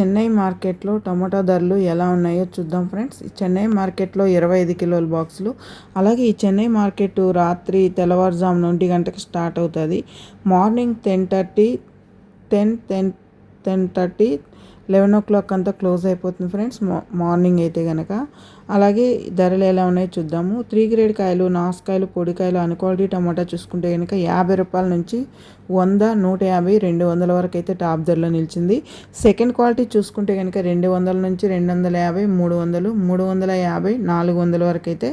చెన్నై మార్కెట్లో టమాటా ధరలు ఎలా ఉన్నాయో చూద్దాం ఫ్రెండ్స్. చెన్నై మార్కెట్లో ఇరవై ఐదు కిలోల బాక్సులు. అలాగే ఈ చెన్నై మార్కెట్ రాత్రి తెల్లవారుజామున ఒంటి గంటకి స్టార్ట్ అవుతుంది. Morning ten thirty ten ten ten thirty eleven o'clock అంతా క్లోజ్ అయిపోతుంది ఫ్రెండ్స్. మార్నింగ్ అయితే కనుక అలాగే ధరలు ఎలా ఉన్నాయో చూద్దాము. త్రీ గ్రేడ్ కాయలు నాసుకాయలు పొడికాయలు అన్క్వాలిటీ టమాటా చూసుకుంటే కనుక యాభై రూపాయల నుంచి వంద నూట యాభై రెండు వందల వరకు అయితే టాప్ ధరలో నిలిచింది. సెకండ్ క్వాలిటీ చూసుకుంటే కనుక రెండు వందల నుంచి రెండు వందల యాభై మూడు వందలు మూడు వందల యాభై నాలుగు వందల వరకు అయితే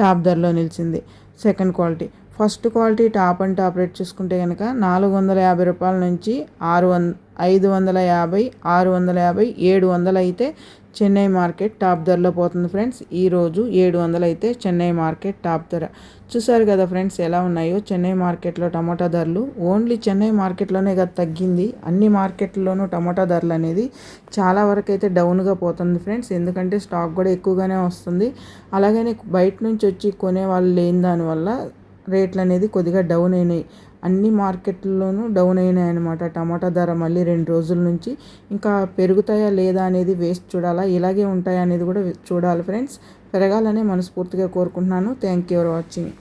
టాప్ ధరలో నిలిచింది second quality. First quality top and top rate చూసుకుంటే కనుక నాలుగు వందల యాభై రూపాయల నుంచి ఆరు వంద ఐదు వందల యాభై ఆరు వందల యాభై ఏడు వందలు అయితే చెన్నై మార్కెట్ టాప్ ధరలో పోతుంది ఫ్రెండ్స్. ఈరోజు ఏడు వందలు అయితే చెన్నై మార్కెట్ టాప్ ధర. చూసారు కదా ఫ్రెండ్స్ ఎలా ఉన్నాయో? చెన్నై మార్కెట్లో టమాటా ధరలు ఓన్లీ చెన్నై మార్కెట్లోనే కదా తగ్గింది. అన్ని మార్కెట్లోనూ టమాటా ధరలు అనేది చాలా వరకు అయితే డౌన్గా పోతుంది ఫ్రెండ్స్. ఎందుకంటే స్టాక్ కూడా ఎక్కువగానే వస్తుంది. అలాగనే బయట నుంచి వచ్చి కొనే వాళ్ళు లేని దానివల్ల రేట్లు అనేది కొద్దిగా డౌన్ అయినాయి. అన్ని మార్కెట్లలోనూ డౌన్ అయినాయి అనమాట టమాటా ధర మళ్ళీ రెండు రోజుల నుంచి ఇంకా పెరుగుతాయా లేదా అనేది వేస్ట్ చూడాలా ఇలాగే ఉంటాయా అనేది కూడా చూడాలి ఫ్రెండ్స్. పెరగాలని మనస్ఫూర్తిగా కోరుకుంటున్నాను. Thank you for watching.